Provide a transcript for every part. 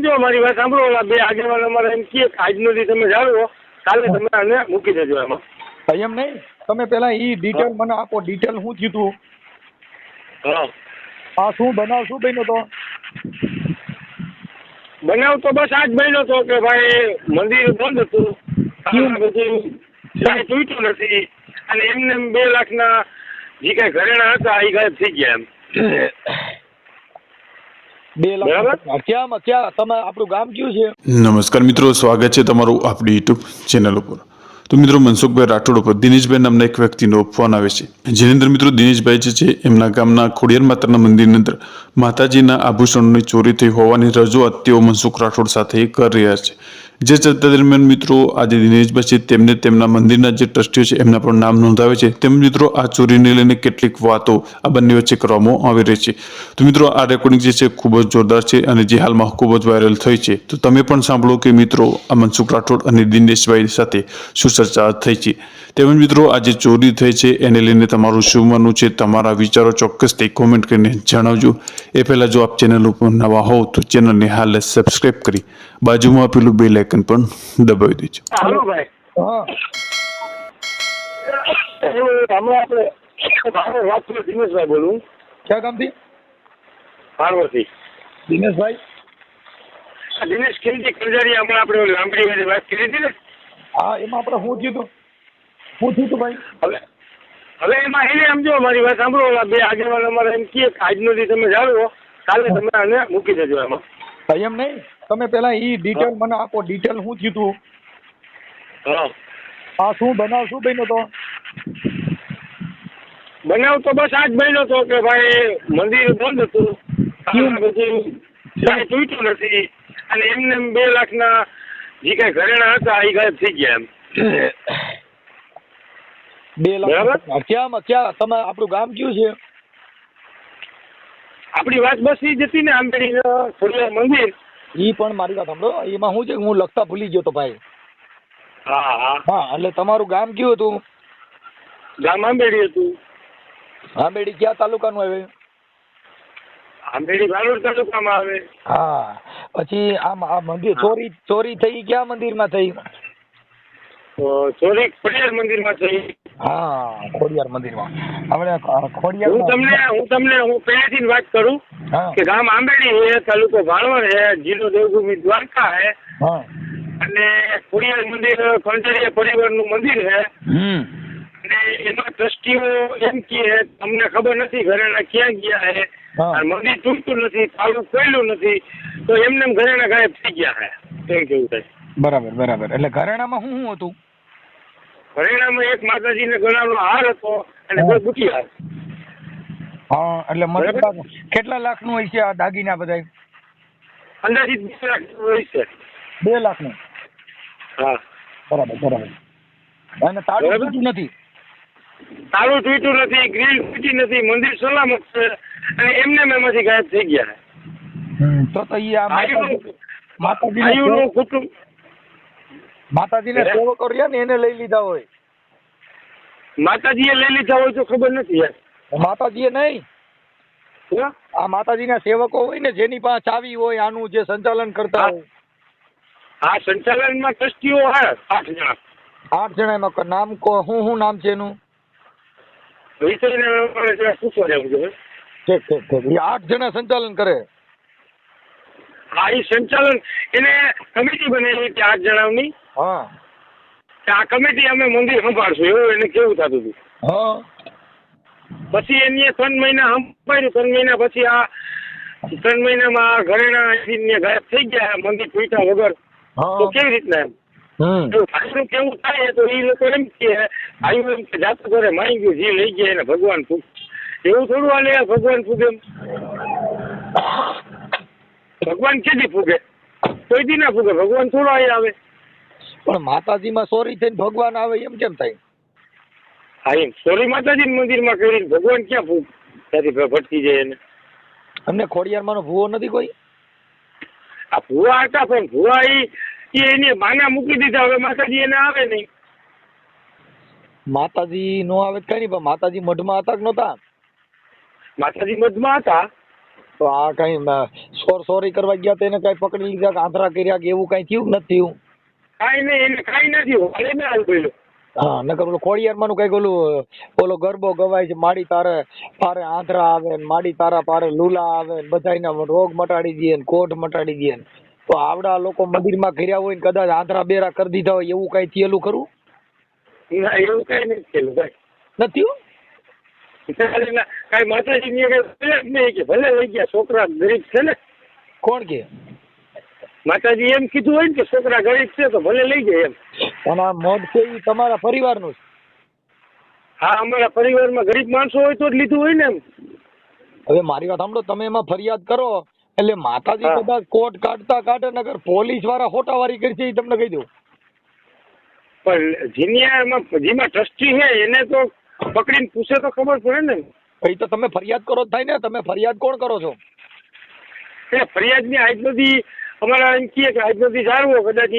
સમજો મારી વાત સાંભળો ઓલા બે આગેવાન અમારે એમ કહે આજનો દી તમે જાળવો. કાલે તમે આને મૂકી દેજો એમાં. એમ નહીં? તમે પેલા ઈ ડિટેલ મને આપો. ડિટેલ શું થયું તું? હા. શું બનાવ શું બન્યો તો? બનાવ તો બસ આજ બન્યો તો કે ભાઈ મંદિર બંધ હતું. બધું તૂટ્યું નથી. અને એમને એમ બે લાખના જે કઈ ઘરેણા હતા એ ગાયબ થઈ ગયા એમ. બે લાખ ક્યાં ક્યાં? તમે આપણું ગામ કયું છે? નમસ્કાર મિત્રો સ્વાગત છે તમારું આપણી યુટ્યુબ ચેનલ ઉપર. તો મિત્રો મનસુખભાઈ રાઠોડ ઉપર દિનેશભાઈ નામના એક વ્યક્તિનો ફોન આવે છે. જેની અંદર મિત્રો દિનેશભાઈ જે છે, એમના ગામના ખોડિયાર માતાના મંદિરની અંદર માતાજીના આભૂષણોની ચોરી થઈ હોવાની રજૂઆત તેઓ મનસુખ રાઠોડ સાથે કરી રહ્યા છે. જે ચર્ચા દરમિયાન મિત્રો આજે દિનેશભાઈ છે, તેમને તેમના મંદિરના જે ટ્રસ્ટીઓ છે, એમના પણ નામ નોંધાવે છે. તેમજ મિત્રો આ ચોરીને લઈને કેટલીક વાતો આ બંને વચ્ચે કરવામાં આવી રહી છે. તો મિત્રો આ રેકોર્ડિંગ જે છે, ખૂબ જ જોરદાર છે અને જે હાલમાં ખૂબ જ વાયરલ થઈ છે. તો તમે પણ સાંભળો કે મિત્રો આ મનસુખ રાઠોડ અને દિનેશભાઈ સાથે શું ચર્ચા થઈ છે. તેમજ મિત્રો આજે ચોરી થઈ છે. એને લઈને તમારું શું માનવું છે? તમારા વિચારો ચોક્કસથી કોમેન્ટ કરીને જણાવજો. એ પહેલાં જો આપ ચેનલ ઉપર નવા હોવ તો ચેનલને હાલ સબસ્ક્રાઈબ કરી બાજુમાં આપેલું બે લેકન પણ દબાવી દેજો. આપણે દિનેશભાઈ બોલું. ક્યાં ગામથી? પાર્વતી. દિનેશભાઈ? દિનેશ ખીલજી ખંજારી હમણાં આપણે લાંબડી વાત કરી હતી ને. હા એમાં આપણે શું થયું તું? શું થયું તું ભાઈ? હવે હવે એમાં એને સમજો મારી વાત સાંભળો ઓલા બે આગેવાન અમારે એમ કહે કે આજનો દી તમે જાળવો કાલે તમે આને મૂકી દેજો એમાં. ભાઈ એમ નહીં? તમે પેલા એ ડિટેલ મને આપો ડિટેલ શું થયું તું? હા. શું બનાવ શું બન્યો તો? બનાવ તો બસ આજ બન્યો તો કે ભાઈ મંદિર બંધ હતું. બધું તૂટ્યું નથી. અને એમને એમ બે લાખના જે કઈ ઘરેણા હતા એ ગાયબ થઈ ગયા એમ. બે લાખ. ક્યાં ક્યાં? તમે આપણું ગામ કયું છે? આપણી વાત બસ એ જ હતી ને આંબેડી ખોડિયાર મંદિર. ઈ પણ મારી વાત સાંભળો. એમાં શું છે હું લખતા ભૂલી ગયો તો ભાઈ. હા હા. હા એટલે તમારું ગામ કયું હતું? ગામ આંબેડી હતું. આંબેડી કયા તાલુકાનું આવે? આંબેડી વાલોડ તાલુકામાં આવે. હા. પછી આ મંદિર ચોરી ચોરી થઈ ક્યાં મંદિરમાં થઈ? ચોરી ખોડિયાર મંદિરમાં થઈ. હા ખોડિયાર મંદિરમાં. આપણે હું ખોડિયાર તમને હું તમને હું પહેલેથી વાત કરું કે ગામ આંબેડી છે તાલુકો ભાણવડ છે જિલ્લો દેવભૂમિ દ્વારકા છે. અને ખોડિયાર મંદિર ખંડેરિયા પરિવારનું મંદિર છે. અને એમાં ટ્રસ્ટીઓ એમ કે તમને ખબર નથી ઘરેણા ક્યાં ગયા છે? મંદિર તૂટતું નથી તાળું ખોલ્યું નથી. તો એમને એમ ઘરેણા ગાયબ થઈ ગયા છે થેન્ક કેવું થાય. બરાબર બરાબર. એટલે ઘરેણામાં શું શું હતું? ઘરેણામાં એક માતાજીને ગળાનો હાર હતો અને કોઈ બુટી હાર. હા એટલે. મતલબ કેટલા લાખનું હોય છે આ દાગીના બધા અંદાજિત બે લાખ હોય છે. બે લાખનું? હા. બરાબર બરાબર. અને તાળું. તૂટ્યું નથી? તાળું તૂટ્યું નથી ગ્રીલ તૂટી નથી મંદિર સલામત છે. અને એમને એમ એમાંથી ગાયબ થઈ ગયા. તો તો ઈ આ માતાજી- કુટુંબ. માતાજીના સેવકો રહ્યા ને એને લઈ લીધા હોય. માતાજીએ લઈ લીધા હોય તો ખબર નથી યાર. માતાજીએ નહીં. હે? આ માતાજીના સેવકો હોય ને જેની પાસે ચાવી હોય આનું જે સંચાલન કરતા હોય. આ સંચાલનમાં ટ્રસ્ટીઓ હા આઠ જણા. આઠ જણા એમાં નામ કો શું શું નામ છે એનું? ઠીક ઠીક ઠીક. આઠ જણા સંચાલન કરે. આ સંચાલન એને કમિટી બનેલી હતી આઠ હા. આ કમિટી અમે મંદિર સંભાળશું એવું એને કેવું થતું હતું. હા. પછી એની ત્રણ મહિના સંભાળ્યું ત્રણ મહિના પછી આ ત્રણ મહિનામાં ઘરેણા ગાયબ થઈ ગયા મંદિર તૂટ્યા વગર. તો કેવી રીતના એમ? ભાઈનું કેવું થાય તો એ લોકો એમ કે ભાઈ એમ કે જાતું કરે માઈ ગયું જે લઈ ગયા એને ભગવાન ફૂક એવું થોડું આલે ભગવાન ફૂગે એમ ભગવાન કેદી ફૂગે કોઈ ના ફૂગે ભગવાન થોડો અહીં આવે. પણ માતાજીમાં સોરી થઈને ભગવાન આવે એમ કેમ થાય? હા એમ. સોરી માતાજી મંદિરમાં કરી ભગવાન ક્યાં ફૂગ ત્યાંથી ભટકી જાય એને. અમને ખોડિયારમાં ભૂવો નથી કોઈ? આ ભુવા હતા પણ ભુવા એને માના મૂકી દીધા હવે માતાજી એને આવે નહીં. માતાજી નો આવે કઈ નહીં પણ માતાજી મઢમાં હતા કે નહોતા? માતાજી મધમાં હતા. તો આ કઈ સોર સોરી કરવા ગયા તો એને કઈ પકડી લીધા આંધળા કર્યા કે એવું કઈ થયું નથી થયું? કઈ નહીં એને કઈ નથી હાલે ને હાલ બોલ્યો હા નકર ઓલું ખોડિયારમાં કંઈક ઓલું ઓલો ગરબો ગવાય છે માડી તારે પારે આંધળા આવે ને માડી તારા પારે લૂલા આવે ને બધાયના રોગ મટાડી દે ને કોઢ મટાડી દે ને. તો આવડા લોકો મંદિરમાં ઘેર્યા હોય ને કદાચ આંધળા બેરા કરી દીધા હોય એવું કઈ થયેલું ખરું? ના એવું કઈ નથી થયેલું ભાઈ નથી કાંઈ ના- કાંઈ કઈ ભલે જ નહીં કે ભલે લઈ ગયા છોકરા ગરીબ છે ને. કોણ કે? માતાજી એમ કીધું હોય ને કે છોકરા ગરીબ છે તો ભલે લઈ જાય એમ. અને આ છે એ તમારા પરિવારનું છે. હા અમારા પરિવારમાં ગરીબ માણસો હોય તો જ લીધું હોય ને એમ. હવે મારી વાત સાંભળો તમે એમાં ફરિયાદ કરો એટલે માતાજી. કદાચ કોર્ટ કાઢતા કાઢે નગર પોલીસવાળા હોટાવારી કરશે એ તમને કહી દઉં. પણ જીનિયા જેમાં ટ્રસ્ટી છે એને તો પકડીને પૂછે તો ખબર પડે ને. એ તો તમે ફરિયાદ કરો જ થાય ને. તમે ફરિયાદ કોણ કરો છો? એ ફરિયાદની આજ બધી અમારા એમ કહે કે આજ બધી જાળવો કદાચ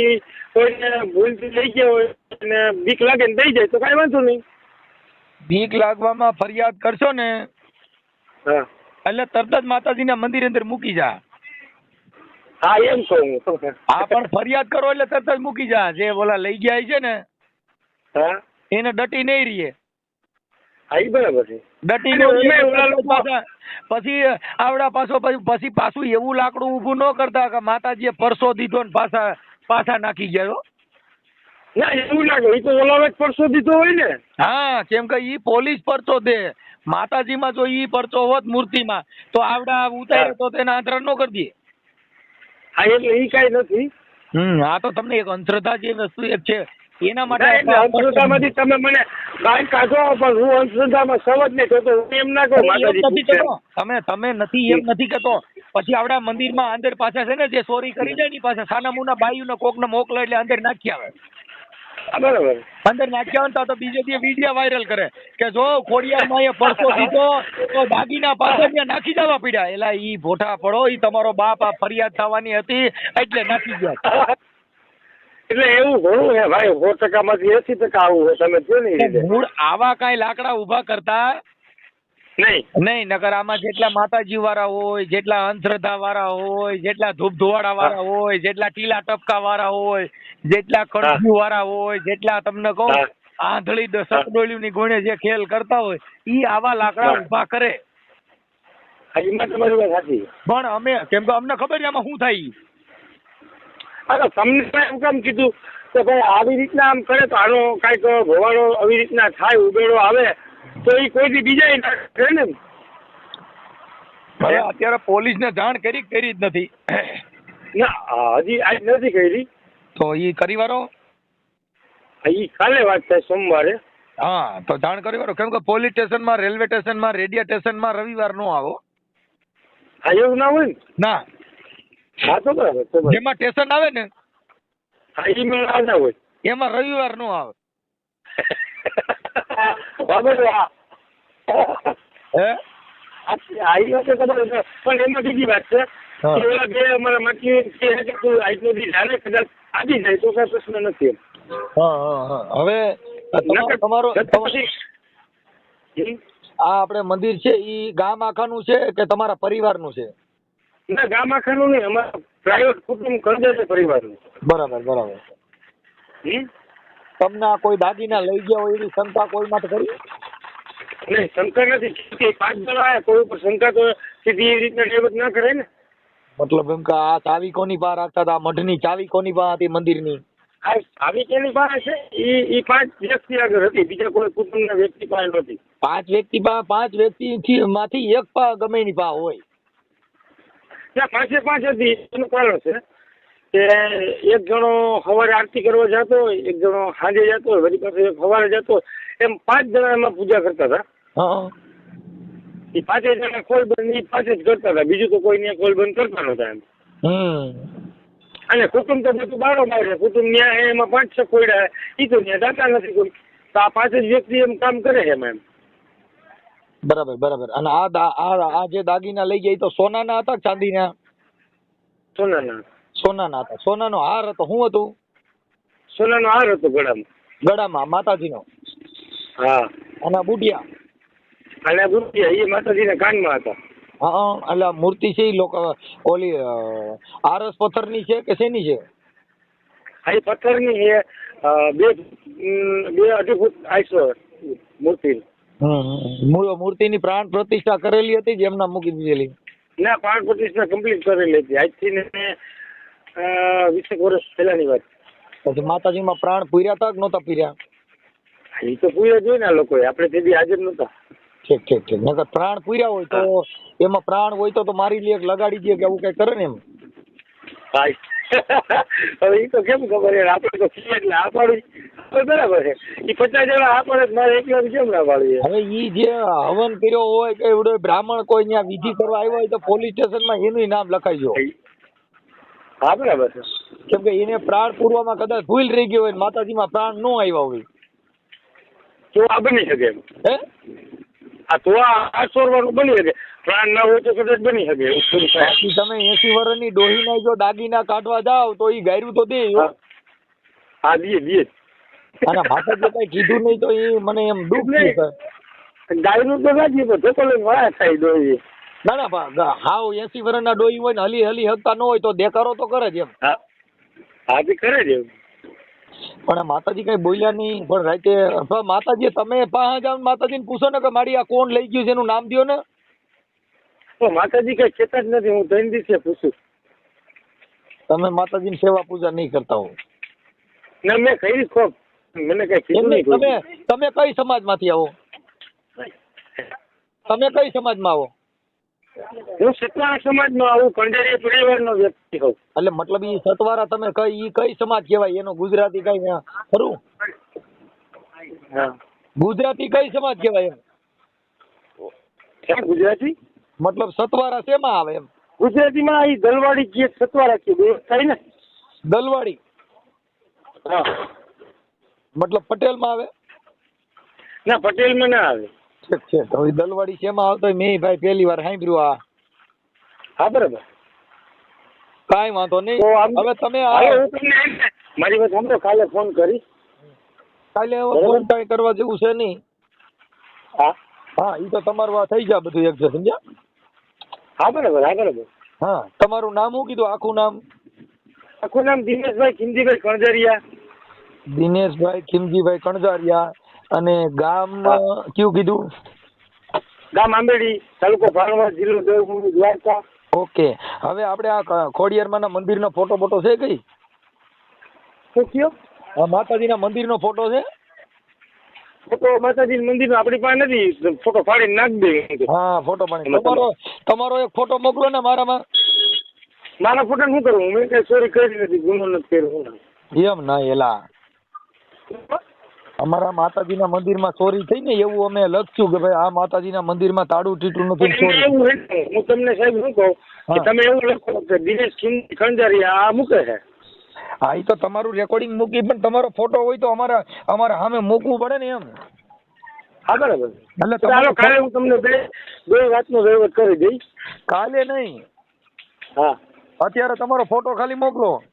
કોઈને ભૂલથી લઈ ગયો હોય અને બીક લાગે ને દઈ જાય તો કાંઈ વાંધો નહીં. બીક લાગવામાં ફરિયાદ કરશો ને હા. એટલે તરત જ માતાજીના મંદિર અંદર મૂકી જા. હા એમ કહું હા. પણ ફરિયાદ કરો એટલે તરત જ મૂકી જા. જે ઓલા લઈ ગયા છે ને હા. એને ડટી નહીં રહીએ. હા બરાબર છે. ડટી પાછા- પછી આવડા પાછો પછી પછી પાછું એવું લાકડું ઊભું ન કરતા કે માતાજીએ પરસો દીધો ને પાછા પાછા નાખી ગયો ના એવું લાગે એ તો ઓલા જ પરસો દીધો હોય ને. હા કેમ કે ઈ પોલીસ પરચો દે. માતાજીમાં જો ઈ પરચો હોત મૂર્તિમાં તો આવડા ઉતારે તો તેના આંતરણ નો કરી દે. હા એટલે ઈ કાંઈ નથી. હમ આ તો તમને એક અંધશ્રદ્ધા જે વસ્તુ એક છે. એના માટે અંધશ્રદ્ધામાંથી તમે મને બહાર કાઢો પણ હું અંધશ્રદ્ધામાં સવજ નહીં કહેતો હું એમ ના કહું નથી કહેતો. તમે તમે નથી એમ નથી કહેતો. પછી આવડા મંદિરમાં અંદર પાછા છે ને જે ચોરી કરી જાય ને પાછા સાના મુના બાયુને કોકને મોકલો એટલે અંદર નાખી આવે. બરાબર. અંદર નાખ્યા હોય તો બીજે દી વીડિયો વાયરલ કરે કે જો ખોડિયારમાં એ પરસો દીધો તો દાગીના પાછળ ત્યાં નાખી જવા પડ્યા. એલા ઈ ભોઠા પડો ઈ તમારો બાપ આ ફરિયાદ થવાની હતી એટલે નાખી ગયા. એટલે એવું ઘણું હે ભાઈ સો ટકામાંથી એસી ટકા આવું હોય તમે જો ને એ રીતે. મૂળ આવા કાંઈ લાકડા ઊભા કરતા નહીં. નહીં નકર આમાં જેટલા માતાજી વાળા હોય જેટલા અંધશ્રદ્ધા વાળા હોય જેટલા ધૂપ ધુવાડા વાળા હોય જેટલા ટીલા ટપકા વાળા હોય જેટલા કણજુ વાળા હોય જેટલા તમને કહું. આંધળી દ- ની ગુણે જે ખેલ કરતા હોય ઈ આવા લાકડા ઊભા ઊભા કરે. પણ અમે કેમ કે અમને ખબર છે આમાં શું થાય તો તમને એમ કેમ કીધું કે ભાઈ આવી રીતના આમ કરે તો આનો કાંઈક ભવાડો આવી રીતના થાય ઉબેડો આવે તો એ કોઈ દી બીજા ના કરે ને હવે અત્યારે પોલીસને જાણ કરી કરી જ નથી? ના હજી આજ નથી કરી. તો એ કરી વારો એ કાલે વાત થાય સોમવારે. હા તો જાણ કરી વારો કેમ કે પોલીસ સ્ટેશનમાં રેલવે સ્ટેશનમાં રેડિયો સ્ટેશનમાં રવિવાર નો આવો. હા એવું ના હોય ના. હા તો બરાબર તો બરાબર. જેમાં સ્ટેશન આવે ને હા એ મને ના હોય એમાં રવિવાર નો આવે બરાબર હે ઈ વાત છે. પણ એમાં બીજી વાત છે. કે ઓલા બે અમારા માટી કે તું આજનો દી જાણે કદાચ આવી જાય તો કઈ પ્રશ્ન નથી એમ હા હા હા હવે તમારો? આ આપણે મંદિર છે ઈ ગામ આખાનું છે કે તમારા પરિવારનું છે ના ગામ આખાનું નહીં. અમારું પ્રાઇવેટ કુટુંબ કરજે છે પરિવારનું. બરાબર બરાબર. તમને કોઈ દાગીના લઈ ગયા હોય એવી શંકા કોઈ માટે કરી નહીં શંકા નથી. કે પાંચ જણા આવ્યા કોઈ ઉપર શંકા તો સીધી એ રીતના ડેવલપ ના કરે ને. મતલબ એમ કે આ ચાવી કોની બહાર રાખતા હતા? મઢની ચાવી કોની બહાર હતી મંદિરની? આ ચાવી કેની પાસે છે? એ એ પાંચ વ્યક્તિ આગળ હતી. બીજા કોઈ કુટુંબના વ્યક્તિ પાસે નથી પાંચ વ્યક્તિ પાંચ વ્યક્તિ માંથી એક પા ગમે એની પા હોય. ત્યાં પાંચે પાંચ હતી એનું કારણ છે. કે એક જણો સવારે આરતી કરવા જતો હોય એક જણો સાંજે જતો હોય વળી પાછો એક સવારે જતો હોય. એમ પાંચ જણા એમાં પૂજા કરતા હતા. એ પાંચે જણા ખોલ બંધ એ પાંચે જ કરતા હતા. બીજું તો કોઈ ત્યાં ખોલ બંધ કરતા નતા એમ. હમ. અને કુટુંબ તો બધું બારો બાર છે. કુટુંબ ન્યા એમાં પાંચ છ કોયડા એ તો ત્યાં દાતા નથી કોઈ. તો આ પાંચ જ વ્યક્તિ એમ કામ કરે છે એમાં એમ. બરાબર બરાબર. અને આ આ જે દાગીના લઈ ગયા ઈ તો સોનાના હતા ચાંદીના? સોનાના. સોનાના હતા. સોનાનો હાર હતો. શું હતું? સોનાનો હાર હતો ગળામાં. ગળામાં માતાજીનો? હા. અને બુટિયા? અને આ એ માતાજીના કાનમાં હતા. હા એટલે મૂર્તિ છે એ લોકો ઓલી આરસ પથ્થરની છે કે શેની છે? આ એ પથ્થરની છે બે બે અઢી ફૂટ આઈસો મૂર્તિ. મૂર્તિની પ્રાણ પ્રતિષ્ઠા કરેલી હતી જ એમના મૂકી દીધેલી. ના પ્રાણ પ્રતિષ્ઠા કમ્પ્લીટ કરેલી હતી. આજથી ને વીસેક વર્ષ પહેલાની વાત. પછી માતાજીમાં પ્રાણ પૂર્યા હતા કે નહોતા પૂર્યા? એ તો પૂર્યા જોઈ ને આ લોકોએ. આપણે તે હાજર નહોતા. ઠીક ઠીક ઠીક. નકર પ્રાણ પૂર્યા હોય તો એમાં પ્રાણ હોય તો તો મારી લે લગાડી દે કે આવું કઈ કરે ને એમ? હવે એ તો કેમ ખબર? આપણે તો એટલે આ પાડું બરાબર છે. એ પચાસ જણા આ પાડે તો મારે એકલા કેમ ના પાડું હવે ઈ જે હવન કર્યો હોય કે એવડો બ્રાહ્મણ કોઈ ત્યાં વિધિ કરવા આવ્યો હોય તો પોલીસ સ્ટેશનમાં એનું નામ લખાઈજો હા બરાબર છે. કેમ કે એને પ્રાણ પૂરવામાં કદાચ ભૂલ રહી ગયો હોય માતાજીમાં પ્રાણ ન આવ્યા હોય. તો આ બની શકે એમ. હે? આ તો આ સોરવાનું બની શકે. પ્રાણ ના હોય તો કદાચ બની શકે. બાકી તમે એસી વર્ષની ડોહીના જો દાગીના કાઢવા જાવ તો એ ગાયરું તો દે હા. દે દીએ અને માતાજી કઈ કીધું નહીં તો એ મને એમ દુઃખ થયું ગાયનું તો ના દીએ પણ ધોકો લઈને વાળા થાય દોઈએ ના ના હાવ એસી વર્ષના ડોહી હોય ને હલી હલી હકતા ન હોય તો દેખાડો તો કરે જ એમ. હા તે કરે છે એમ. પણ માતાજી કઈ બોલ્યા નહીં પણ રાતે માતાજી તમે પાસે જાવ માતાજીને પૂછો ને કે મારી આ કોણ લઈ ગયું છે એનું નામ દ્યો ને. તો માતાજી કઈ કહેતા જ નથી હું ત્રણ દિવસે પૂછું. તમે માતાજીની સેવા પૂજા નહીં કરતા હો. ના મેં કરી ખોબ મને કઈ એમને નહીં તમે તમે કઈ સમાજમાંથી આવો? તમે કઈ સમાજમાં આવો? હું સતવારા સમાજમાં આવું કંડારી પરિવારનો વ્યક્તિ હોઉં. એટલે મતલબ ઈ સતવારા તમે કઈ ઈ કઈ સમાજ કહેવાય? એનો ગુજરાતી કઈ ખરું? ગુજરાતી કઈ સમાજ કહેવાય એમ? ગુજરાતી? મતલબ સતવારા શેમાં આવે એમ? ગુજરાતીમાં આ દલવાડી જે સતવારા કે બે થાય ને? દલવાડી? હા. મતલબ પટેલમાં આવે? ના પટેલમાં ના આવે. ઠીક છે. તો ઈ દલવાડી શેમાં આવતો મેં ભાઈ પહેલી વાર સાંભળ્યું આ. હા બરાબર. કાંઈ વાંધો નહીં. હવે તમે મારી વાત સાંભળો કાલે ફોન કરી કાલે હવે ફોન કાંઈ કરવા જેવું છે નહીં. હા. હા એ તો તમારું આ થઈ જાય બધું એક છે સમજ્યા? હા બરાબર હા બરાબર. હા તમારું નામ શું કીધું? આખું નામ? આખું નામ દિનેશભાઈ ખિંદીભાઈ કણજરિયા. દિનેશભાઈ ખીમજીભાઈ કણઝારિયા અને ગામ. કયું કીધું? ગામ આંબેડી તાલુકો ભાણવડ જિલ્લો દેવભૂમિ દ્વારકા. ઓકે. હવે આપણે આ ખોડિયારમાંના મંદિરનો ફોટો ફોટો છે કઈ? શું કયો? માતાજીના મંદિરનો ફોટો છે? ફોટો માતાજી મંદિરનો આપણી પાસે નથી. ફોટો ફાડીને નાખ દે. હા ફોટો પાડી તમારો તમારો એક ફોટો મોકલો ને મારામાં. મારા ફોટો શું કરું? મેં કઈ ચોરી કરી નથી ગુનો નથી કર્યો એમ ના એલા. અમારા માતાજીના મંદિરમાં ચોરી થઈ ને એવું અમે લખશું કે ભાઈ આ માતાજીના મંદિરમાં તાળું ટીટું નથી ચોરી. હું તમને સાહેબ શું કહું કે. તમે એવું લખો કે દિનેશ ખિમ- ખંજારિયા આ મૂકે છે. હા એ તો તમારું રેકોર્ડિંગ મૂકી પણ તમારો ફોટો હોય તો અમારા અમારા સામે મૂકવું પડે ને એમ. હા બરાબર. એટલે તમારો કાલે હું તમને બે બે વાતનો વહીવટ કરી દઈશ. કાલે નહીં. હા. અત્યારે તમારો ફોટો ખાલી મોકલો.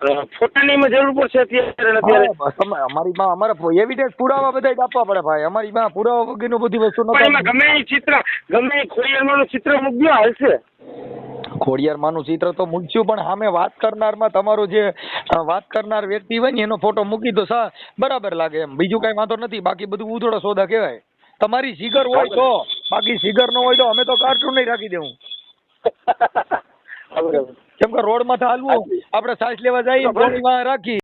ફોટાની જરૂર પડશે અત્યારે અત્યારે. અમારી માં અમારે એવિડન્સ પુરાવા બધા આપવા પડે ભાઈ. અમારી માં પુરાવા વગરની બધી વસ્તુ પણ એમાં ગમે એ ચિત્ર ગમે એ ખોડિયારમાંનું ચિત્ર મૂકજો હાલશે. ખોડિયાર ચિત્ર તો મૂક્યું પણ સામે વાત કરનારમાં તમારો જે વાત કરનાર વ્યક્તિ હોય ને એનો ફોટો મૂકી તો સા બરાબર લાગે એમ. બીજું કઈ વાંધો નથી બાકી બધું ઉધડો સોદા કહેવાય. તમારી સિગર હોય તો બાકી સિગર ન હોય તો અમે તો કાર્ટૂન નહીં રાખી દેવું. બરાબર. કેમ કે રોડ તો હાલવું આપણે સાસ લેવા જઈએ રાખી.